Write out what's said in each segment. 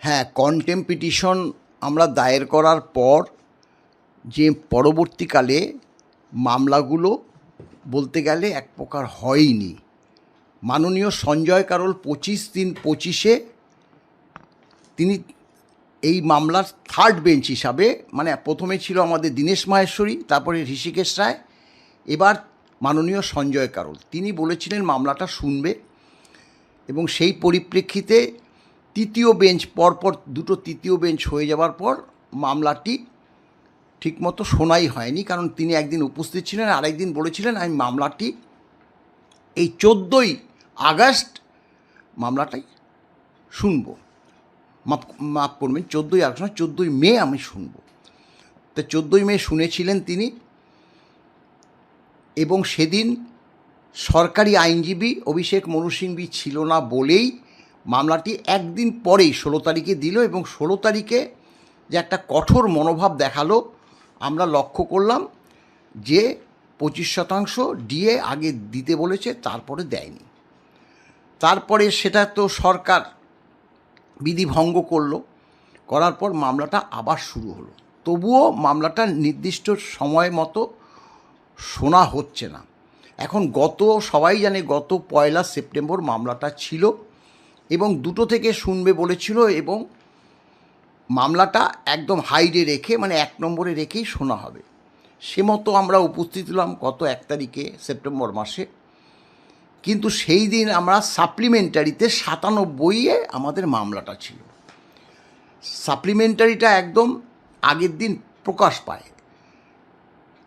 হ্যাঁ contempt petition আমরা দায়ের করার পর যে পরবর্তীকালে মামলাগুলো বলতে গেলে এক প্রকার হয়নি। মাননীয় সঞ্জয় কারোল পঁচিশ দিন পঁচিশে তিনি এই মামলার থার্ড বেঞ্চ হিসাবে মানে প্রথমে ছিল আমাদের দীনেশ মাহেশ্বরী, তারপরে ঋষিকেশ রায়, এবার মাননীয় সঞ্জয় কারোল। তিনি বলেছিলেন মামলাটা শুনবে এবং সেই পরিপ্রেক্ষিতে তৃতীয় বেঞ্চ, পরপর দুটো তৃতীয় বেঞ্চ হয়ে যাওয়ার পর মামলাটি ঠিকমতো শোনাই হয়নি, কারণ তিনি একদিন উপস্থিত ছিলেন, আরেকদিন বলেছিলেন, আমি মামলাটি, এই চোদ্দোই আগস্ট মামলাটাই শুনব। মাপ মাপ করবেন, চোদ্দোই আগস্ট না চোদ্দোই মে আমি শুনব। তো চোদ্দোই মে শুনেছিলেন তিনি এবং সেদিন সরকারি আইনজীবী অভিষেক মনু সিংভি ছিল না বলেই মামলাটি একদিন পরেই ষোলো তারিখে দিল এবং ষোলো তারিখে যে একটা কঠোর মনোভাব দেখাল, আমরা লক্ষ্য করলাম যে পঁচিশ শতাংশ ডিএ আগে দিতে বলেছে, তারপরে দেয়নি। তারপরে সেটা তো সরকার বিধি ভঙ্গ করল, করার পর মামলাটা আবার শুরু হলো। তবুও মামলাটা নির্দিষ্ট সময় মতো শোনা হচ্ছে না। এখন গত, সবাই জানে গত পয়লা সেপ্টেম্বর মামলাটা ছিল। এবং দুটো থেকে শুনবে বলেছিল এবং মামলাটা একদম হাইডে রেখে মানে এক নম্বরে রেখেই শোনা হবে। সে মতো আমরা উপস্থিত হলাম গত এক তারিখে, সেপ্টেম্বর মাসে। কিন্তু সেই দিন আমরা সাপ্লিমেন্টারিতে সাতানব্বইয়ে আমাদের মামলাটা ছিল। সাপ্লিমেন্টারিটা একদম আগের দিন প্রকাশ পায়।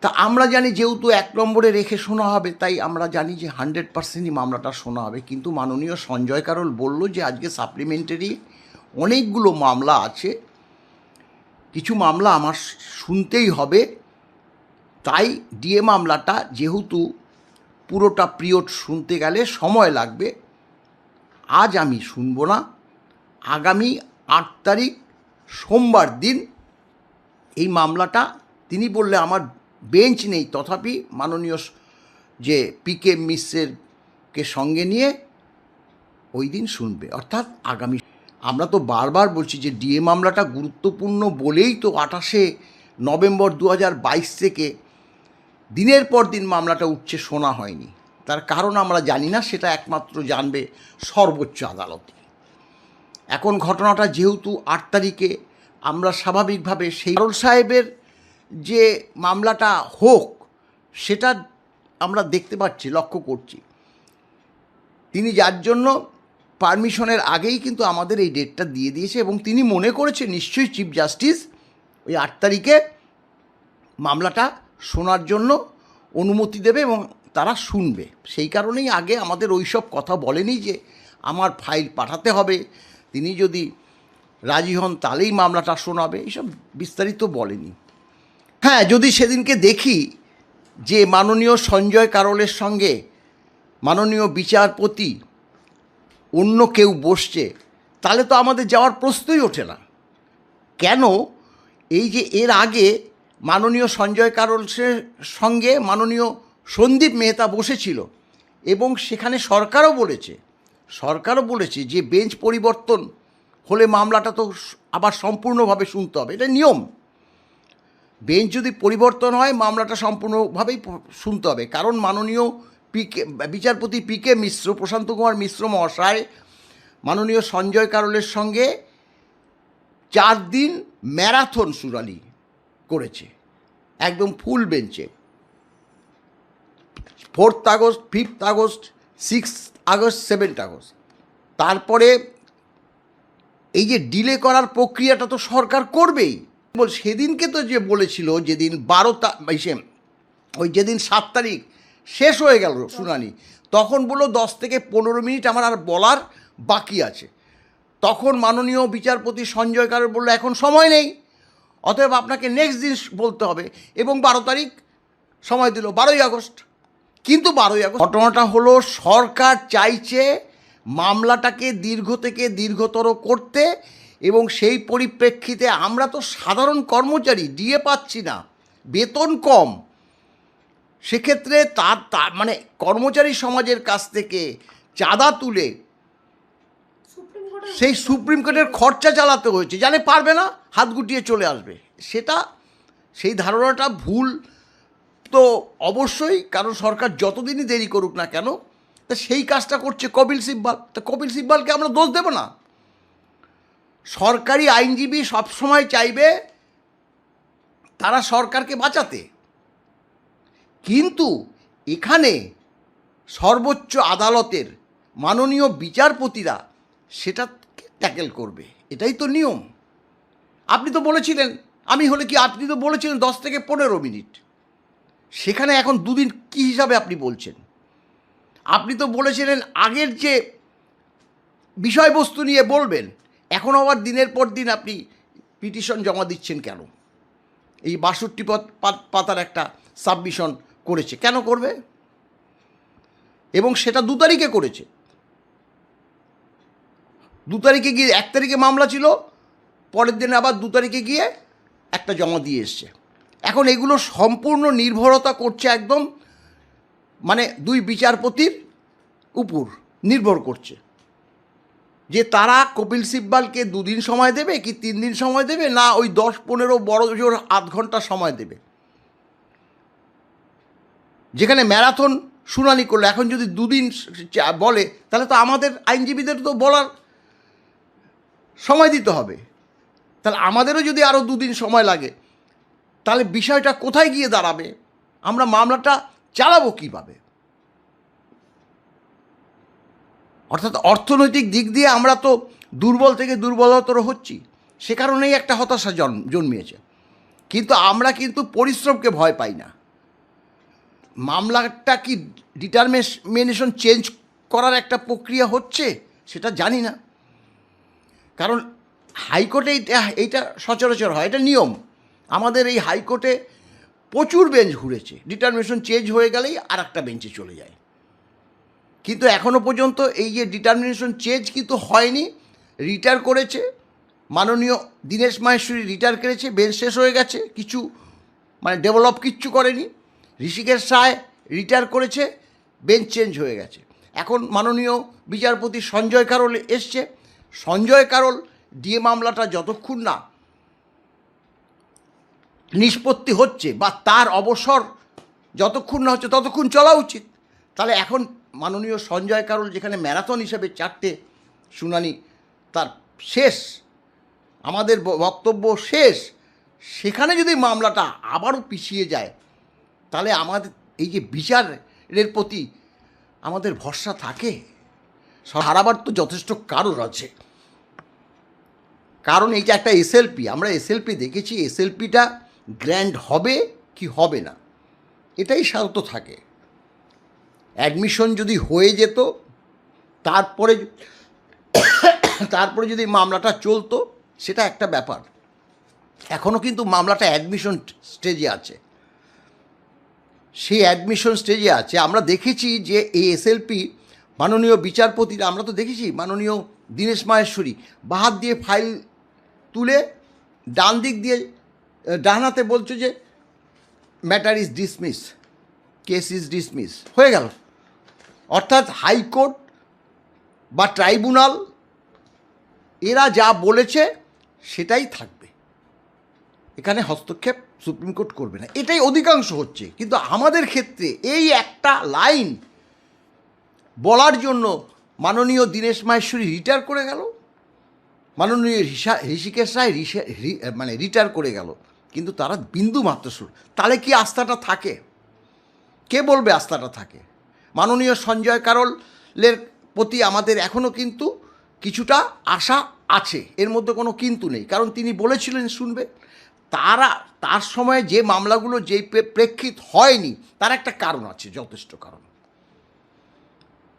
তা আমরা জানি যেহেতু এক নম্বরে রেখে শোনা হবে, তাই আমরা জানি যে হান্ড্রেড পার্সেন্টই মামলাটা শোনা হবে। কিন্তু মাননীয় সঞ্জয় কারোল বলল যে আজকে সাপ্লিমেন্টারি অনেকগুলো মামলা আছে। কিছু মামলা আমার শুনতেই হবে। তাই ডিএ মামলাটা যেহেতু পুরোটা পিরিয়ড শুনতে গেলে সময় লাগবে, আজ আমি শুনব না। আগামী আট তারিখ সোমবার দিন এই মামলাটা, তিনি বললে আমার বেঞ্চ নেই। তথাপি মাননীয় যে পি কে মিশ্রের কে সঙ্গে নিয়ে ওই দিন শুনবে। অর্থাৎ আগামী আমরা তো বারবার বলছি যে ডিএ মামলাটা গুরুত্বপূর্ণ বলেই তো আঠাশে নভেম্বর দু বাইশ থেকে দিনের পর দিন মামলাটা উঠছে শোনা হয়নি। তার কারণ আমরা জানি না, সেটা একমাত্র জানবে সর্বোচ্চ আদালতে। এখন ঘটনাটা যেহেতু আট তারিখে, আমরা স্বাভাবিকভাবে সেই সাহেবের যে মামলাটা হোক, সেটা আমরা দেখতে পাচ্ছি, লক্ষ্য করছি। তিনি যার জন্য পারমিশনের আগেই কিন্তু আমাদের এই ডেটটা দিয়ে দিয়েছে এবং তিনি মনে করেছে নিশ্চয়ই চিফ জাস্টিস ওই আট তারিখে মামলাটা শোনার জন্য অনুমতি দেবে এবং তারা শুনবে। সেই কারণেই আগে আমাদের ওই সব কথা বলেনি যে আমার ফাইল পাঠাতে হবে। তিনি যদি রাজি হন, তাহলেই মামলাটা শোনাবে, এইসব বিস্তারিত বলেনি। হ্যাঁ যদি সেদিনকে দেখি যে মাননীয় সঞ্জয় কারলের সঙ্গে মাননীয় বিচারপতি অন্য কেউ বসছে, তাহলে তো আমাদের যাওয়ার প্রশ্নই ওঠে না। কেন? এই যে এর আগে মাননীয় সঞ্জয় কারলসের সঙ্গে মাননীয় সন্দীপ মেহতা বসেছিল এবং সেখানে সরকারও বলেছে সরকারও বলেছে যে বেঞ্চ পরিবর্তন হলে মামলাটা তো আবার সম্পূর্ণভাবে শুনতে হবে। এটা নিয়ম। বেঞ্চ যদি পরিবর্তন হয়, মামলাটা সম্পূর্ণভাবেই শুনতে হবে। কারণ মাননীয় পিকে বিচারপতি পি কে মিশ্র, প্রশান্ত কুমার মিশ্র মহাশয়, মাননীয় সঞ্জয় কারলের সঙ্গে চার দিন ম্যারাথন শুনানি করেছে, একদম ফুল বেঞ্চে। Fourth August, fifth August six August, seventh August. তারপরে এই যে ডিলে করার প্রক্রিয়াটা তো সরকার করবেই। বল, সেদিনকে তো যে বলেছিল যেদিন বারো তা ওই যেদিন সাত তারিখ শেষ হয়ে গেল শুনানি, তখন বলল দশ থেকে পনেরো মিনিট আমার আর বলার বাকি আছে। তখন মাননীয় বিচারপতি সঞ্জয় কারোর বলল, এখন সময় নেই, অতএব আপনাকে নেক্সট দিন বলতে হবে। এবং বারো তারিখ সময় দিল, বারোই আগস্ট। কিন্তু বারোই আগস্ট ঘটনাটা হলো, সরকার চাইছে মামলাটাকে দীর্ঘ থেকে দীর্ঘতর করতে এবং সেই পরিপ্রেক্ষিতে আমরা তো সাধারণ কর্মচারী ডিএ পাচ্ছি না বেতন কম। সেক্ষেত্রে তার তার মানে কর্মচারী সমাজের কাছ থেকে চাঁদা তুলে সেই সুপ্রিম কোর্টের খরচা চালাতে হয়েছে। জানে পারবে না হাত গুটিয়ে চলে আসবে। সেটা সেই ধারণাটা ভুল তো অবশ্যই কারণ সরকার যতদিনই দেরি করুক না কেন তা সেই কাজটা করছে কপিল সিব্বাল। তা কপিল সিব্বালকে আমরা দোষ দেব না। সরকারি আইনজীবী সবসময় চাইবে তারা সরকারকে বাঁচাতে। কিন্তু এখানে সর্বোচ্চ আদালতের মাননীয় বিচারপতিরা সেটা ট্যাকেল করবে। এটাই তো নিয়ম। আপনি তো বলেছিলেন, আমি হলে কি আপনি তো বলেছিলেন দশ থেকে পনেরো মিনিট। সেখানে এখন দুদিন কী হিসাবে আপনি বলছেন? আপনি তো বলেছিলেন আগের যে বিষয়বস্তু নিয়ে বলবেন এখন আবার দিনের পর দিন আপনি পিটিশন জমা দিচ্ছেন কেন? এই বাষট্টি পথ পাত- পাতার একটা সাবমিশন করেছে। কেন করবে? এবং সেটা দু তারিখে করেছে। দু তারিখে গিয়ে এক তারিখে মামলা ছিল, পরের দিন আবার দু তারিখে গিয়ে একটা জমা দিয়ে এসছে। এখন এগুলো সম্পূর্ণ নির্ভরতা করছে একদম মানে দুই বিচারপতির উপর নির্ভর করছে। যে তারা কপিল সিব্বালকে দুদিন সময় দেবে কি তিন দিন সময় দেবে? না ওই দশ পনেরো বড় জোর আধ ঘণ্টা সময় দেবে। যেখানে ম্যারাথন শুনানি করল, এখন যদি দুদিন বলে, তাহলে তো আমাদের আইনজীবীদের তো বলার সময় দিতে হবে। তাহলে আমাদেরও যদি আরও দুদিন সময় লাগে, তাহলে বিষয়টা কোথায় গিয়ে দাঁড়াবে? আমরা মামলাটা চালাবো কীভাবে? অর্থাৎ অর্থনৈতিক দিক দিয়ে আমরা তো দুর্বল থেকে দুর্বলতর হচ্ছি। সে কারণেই একটা হতাশা জন্ম, জন্মিয়েছে। কিন্তু আমরা কিন্তু পরিশ্রমকে ভয় পাই না। মামলাটা কি ডিটারমিনেশন চেঞ্জ করার একটা প্রক্রিয়া হচ্ছে সেটা জানি না। কারণ হাইকোর্টে এইটা এইটা সচরাচর হয়, এটা নিয়ম। আমাদের এই হাইকোর্টে প্রচুর বেঞ্চ ঘুরেছে। ডিটারমিনেশন চেঞ্জ হয়ে গেলেই আর একটা বেঞ্চে চলে যায়। কিন্তু এখনও পর্যন্ত এই যে ডিটারমিনেশন চেঞ্জ কিন্তু হয়নি রিটায়ার করেছে। মাননীয় দীনেশ মাহেশ্বরী রিটায়ার করেছে বেঞ্চ শেষ হয়ে গেছে, কিছু মানে ডেভেলপ কিচ্ছু করেনি। ঋষিকেশ রায় রিটায়ার করেছে বেঞ্চ চেঞ্জ হয়ে গেছে। এখন মাননীয় বিচারপতি সঞ্জয় কারল এসছে। সঞ্জয় কারল ডিএ মামলাটা যতক্ষণ না নিষ্পত্তি হচ্ছে বা তার অবসর যতক্ষণ না হচ্ছে ততক্ষণ চলা উচিত। তাহলে এখন মাননীয় সঞ্জয় কারল যেখানে ম্যারাথন হিসেবে চারটে শুনানি, তার শেষ, আমাদের বক্তব্য শেষ, সেখানে যদি মামলাটা আবারও পিছিয়ে যায়, তাহলে আমাদের, এই যে বিচারের প্রতি আমাদের ভরসা থাকে? হারাবার তো যথেষ্ট কারণ আছে। কারণ এই যে একটা এসএলপি আমরা এসএলপি দেখেছি এসএলপিটা গ্র্যান্ড হবে কি হবে না, এটাই সাধারণত থাকে। অ্যাডমিশন যদি হয়ে যেত, তারপরে তারপরে যদি মামলাটা চলতো, সেটা একটা ব্যাপার। এখনও কিন্তু মামলাটা অ্যাডমিশন স্টেজে আছে। সেই অ্যাডমিশন স্টেজে আছে। আমরা দেখেছি যে এই এসএলপি মাননীয় বিচারপতিরা আমরা তো দেখেছি, মাননীয় দীনেশ মাহেশ্বরী বাহাত দিয়ে ফাইল তুলে ডান দিক দিয়ে ডান হাতে বলছো যে, matter is dismiss, case is dismiss. হয়ে গেল। অর্থাৎ হাইকোর্ট বা ট্রাইব্যুনাল, এরা যা বলেছে সেটাই থাকবে। এখানে হস্তক্ষেপ সুপ্রিম কোর্ট করবে না। এটাই অধিকাংশ হচ্ছে। কিন্তু আমাদের ক্ষেত্রে এই একটা লাইন বলার জন্য মাননীয় দীনেশ মাহেশ্বরী রিটায়ার করে গেল। মাননীয় ঋষা, ঋষিকেশ রায় মানে রিটায়ার করে গেল। কিন্তু তারা বিন্দু মাত্র সুর তাহলে কি আস্থাটা থাকে? কে বলবে আস্থাটা থাকে? মাননীয় সঞ্জয় কারলের প্রতি আমাদের এখনও কিন্তু কিছুটা আশা আছে। এর মধ্যে কোনো কিন্তু নেই। কারণ তিনি বলেছিলেন, শুনবে, তারা, তার সময়ে যে মামলাগুলো যেই প্রেক্ষিত হয়নি, তার একটা কারণ আছে, যথেষ্ট কারণ।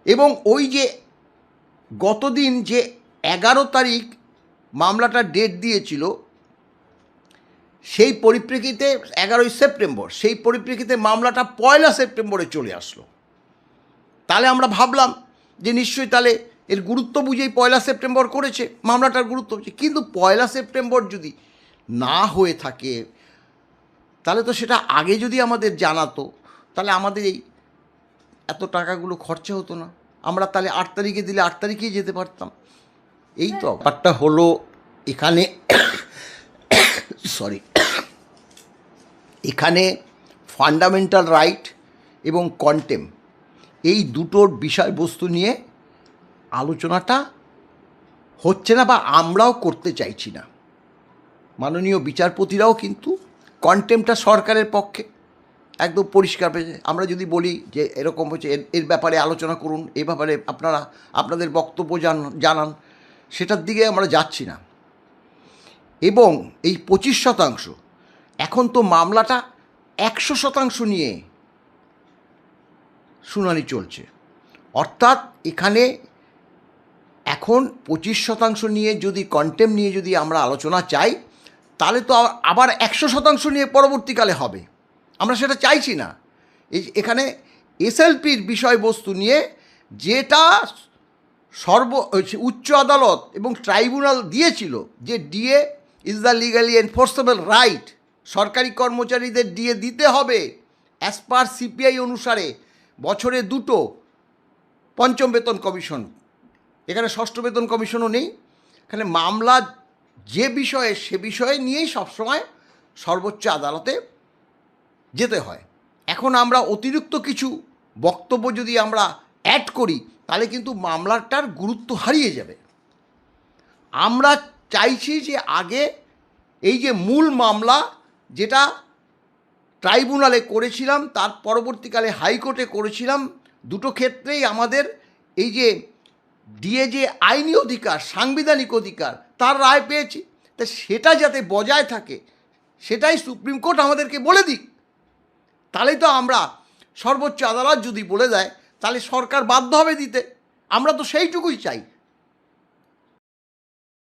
এবং ওই যে গতদিন যে এগারো তারিখ মামলাটা ডেট দিয়েছিল, সেই পরিপ্রেক্ষিতে এগারোই সেপ্টেম্বর, সেই পরিপ্রেক্ষিতে মামলাটা পয়লা সেপ্টেম্বরে চলে আসলো। তাহলে আমরা ভাবলাম যে নিশ্চয়ই তাহলে এর গুরুত্ব বুঝেই পয়লা সেপ্টেম্বর করেছে, মামলাটার গুরুত্ব কিন্তু পয়লা সেপ্টেম্বর যদি না হয়ে থাকে, তাহলে তো সেটা আগে যদি আমাদের জানাতো, তাহলে আমাদের এই এত টাকাগুলো খরচা হতো না। আমরা তাহলে আট তারিখে দিলে আট তারিখেই যেতে পারতাম। এই তো ব্যাপারটা হলো এখানে সরি এখানে ফান্ডামেন্টাল রাইট এবং কন্টেম এই দুটোর বিষয়বস্তু নিয়ে আলোচনাটা হচ্ছে না বা আমরাও করতে চাইছি না। মাননীয় বিচারপতিরাও কিন্তু কন্টেমটা সরকারের পক্ষে একদম পরিষ্কার আমরা যদি বলি যে এরকম হচ্ছে এর ব্যাপারে আলোচনা করুন, এ ব্যাপারে আপনারা, আপনাদের বক্তব্য জান- জানান, সেটার দিকে আমরা যাচ্ছি না। এবং এই পঁচিশ শতাংশ, এখন তো মামলাটা একশো শতাংশ নিয়ে শুনানি চলছে। অর্থাৎ এখানে এখন পঁচিশ শতাংশ নিয়ে যদি কন্টেম নিয়ে যদি আমরা আলোচনা চাই, তাহলে তো আবার একশো শতাংশ নিয়ে পরবর্তীকালে হবে। আমরা সেটা চাইছি না। এখানে এসএলপির বিষয়বস্তু নিয়ে যেটা সর্ব উচ্চ আদালত এবং ট্রাইব্যুনাল দিয়েছিল যে DA is the legally enforceable right সরকারি কর্মচারীদের ডিএ দিতে হবে অ্যাজ পার সিপিআই অনুসারে। বছরে দুটো পঞ্চম বেতন কমিশন। এখানে ষষ্ঠ বেতন কমিশনও নেই। এখানে মামলা যে বিষয়ে, সে বিষয়ে নিয়েই সবসময় সর্বোচ্চ আদালতে যেতে হয়। এখন আমরা অতিরিক্ত কিছু বক্তব্য যদি আমরা অ্যাড করি, তাহলে কিন্তু মামলাটার গুরুত্ব হারিয়ে যাবে। আমরা চাইছি যে আগে এই যে মূল মামলা, যেটা ট্রাইব্যুনালে করেছিলাম, তার পরবর্তীকালে হাইকোর্টে করেছিলাম। দুটো ক্ষেত্রেই আমাদের এই যে দিয়ে যে আইনি অধিকার, সাংবিধানিক অধিকার, তার রায় পেয়েছি। তা সেটা যাতে বজায় থাকে, সেটাই সুপ্রিম কোর্ট আমাদেরকে বলে দিক। তাহলেই তো আমরা সর্বোচ্চ আদালত যদি বলে দেয়, তাহলে সরকার বাধ্য হবে দিতে। আমরা তো সেইটুকুই চাই।